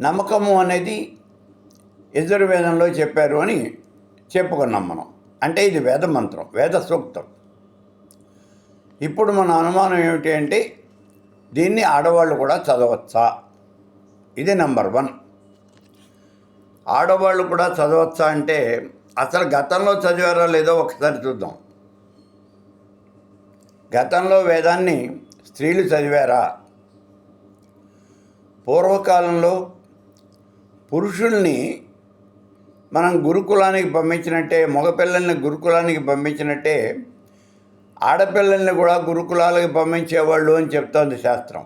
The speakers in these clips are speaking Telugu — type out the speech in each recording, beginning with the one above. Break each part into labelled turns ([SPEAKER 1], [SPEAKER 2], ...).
[SPEAKER 1] నమ్మకము అనేది యజుర్వేదంలో చెప్పారు అని చెప్పుకున్నాం మనం. అంటే ఇది వేద మంత్రం వేద సూక్తం ఇప్పుడు మన అనుమానం ఏమిటి అంటే దీన్ని ఆడవాళ్ళు కూడా చదవచ్చా? ఇది నెంబర్ వన్. ఆడవాళ్ళు కూడా చదవచ్చా అంటే అసలు గతంలో చదివారా లేదో ఒకసారి చూద్దాం. గతంలో వేదాన్ని స్త్రీలు చదివారా? పూర్వకాలంలో పురుషుల్ని మనం గురుకులానికి పంపించినట్టే మగపిల్లల్ని గురుకులానికి పంపించినట్టే ఆడపిల్లల్ని కూడా గురుకులాలకి పంపించేవాళ్ళు అని చెప్తోంది శాస్త్రం.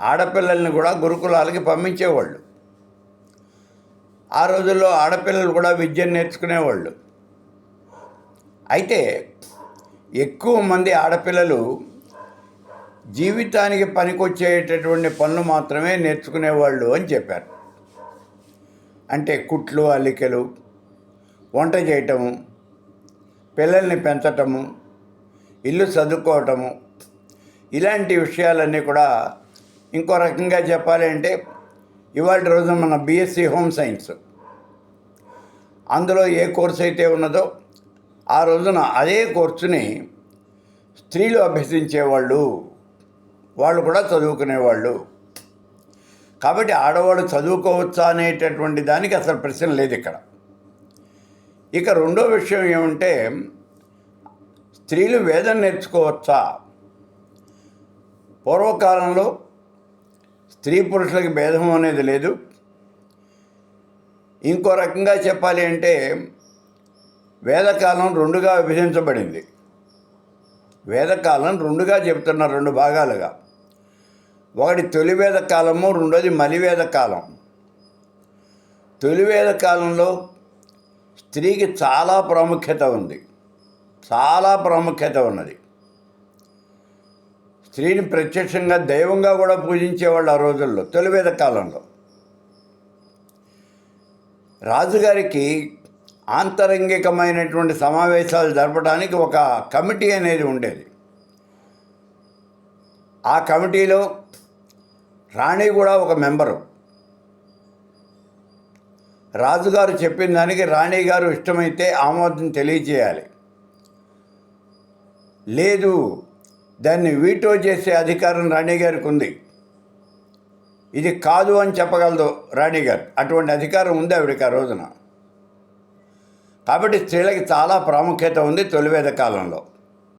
[SPEAKER 1] ఆడపిల్లల్ని కూడా గురుకులాలకి పంపించేవాళ్ళు. ఆ రోజుల్లో ఆడపిల్లలు కూడా విద్యను నేర్చుకునేవాళ్ళు. అయితే ఎక్కువ మంది ఆడపిల్లలు జీవితానికి పనికొచ్చేటటువంటి పనులు మాత్రమే నేర్చుకునేవాళ్ళు అని చెప్పారు. అంటే కుట్లు అల్లికలు వంట చేయటము పిల్లల్ని పెంచటము ఇల్లు చదువుకోవటము ఇలాంటి విషయాలన్నీ కూడా ఇంకో రకంగా చెప్పాలి అంటే ఇవాళ రోజు మన బీఎస్సీ హోమ్ సైన్స్. అందులో ఏ కోర్స్ అయితే ఉన్నదో ఆ రోజున అదే కోర్సుని స్త్రీలు అభ్యసించేవాళ్ళు. వాళ్ళు కూడా చదువుకునేవాళ్ళు. కాబట్టి ఆడవాళ్ళు చదువుకోవచ్చా అనేటటువంటి దానికి అసలు ప్రశ్న లేదు ఇక్కడ. ఇక రెండో విషయం ఏమంటే స్త్రీలు వేదం నేర్చుకోవచ్చా? పూర్వకాలంలో స్త్రీ పురుషులకి భేదం అనేది లేదు. ఇంకో రకంగా చెప్పాలి అంటే వేదకాలం రెండుగా విభజించబడింది. వేదకాలం రెండుగా చెప్తున్నారు రెండు భాగాలుగా. ఒకటి తొలి వేద కాలము రెండోది మలివేద కాలం. తొలి వేద కాలంలో స్త్రీకి చాలా ప్రాముఖ్యత ఉంది. చాలా ప్రాముఖ్యత ఉన్నది. స్త్రీని ప్రత్యక్షంగా దైవంగా కూడా పూజించేవాళ్ళు ఆ రోజుల్లో తొలివేద కాలంలో. రాజుగారికి ఆంతరంగికమైనటువంటి సమావేశాలు జరపడానికి ఒక కమిటీ అనేది ఉండేది. ఆ కమిటీలో రాణి కూడా ఒక మెంబరు. రాజుగారు చెప్పిన దానికి రాణి గారు ఇష్టమైతే ఆమోదం తెలియజేయాలి. లేదు దాన్ని వీటో చేసే అధికారం రాణి గారికి ఉంది. ఇది కాదు అని చెప్పగలదు రాణి గారు. అటువంటి అధికారం ఉంది ఆవిడకి ఆ రోజున. కాబట్టి స్త్రీలకి చాలా ప్రాముఖ్యత ఉంది తొలివేద కాలంలో.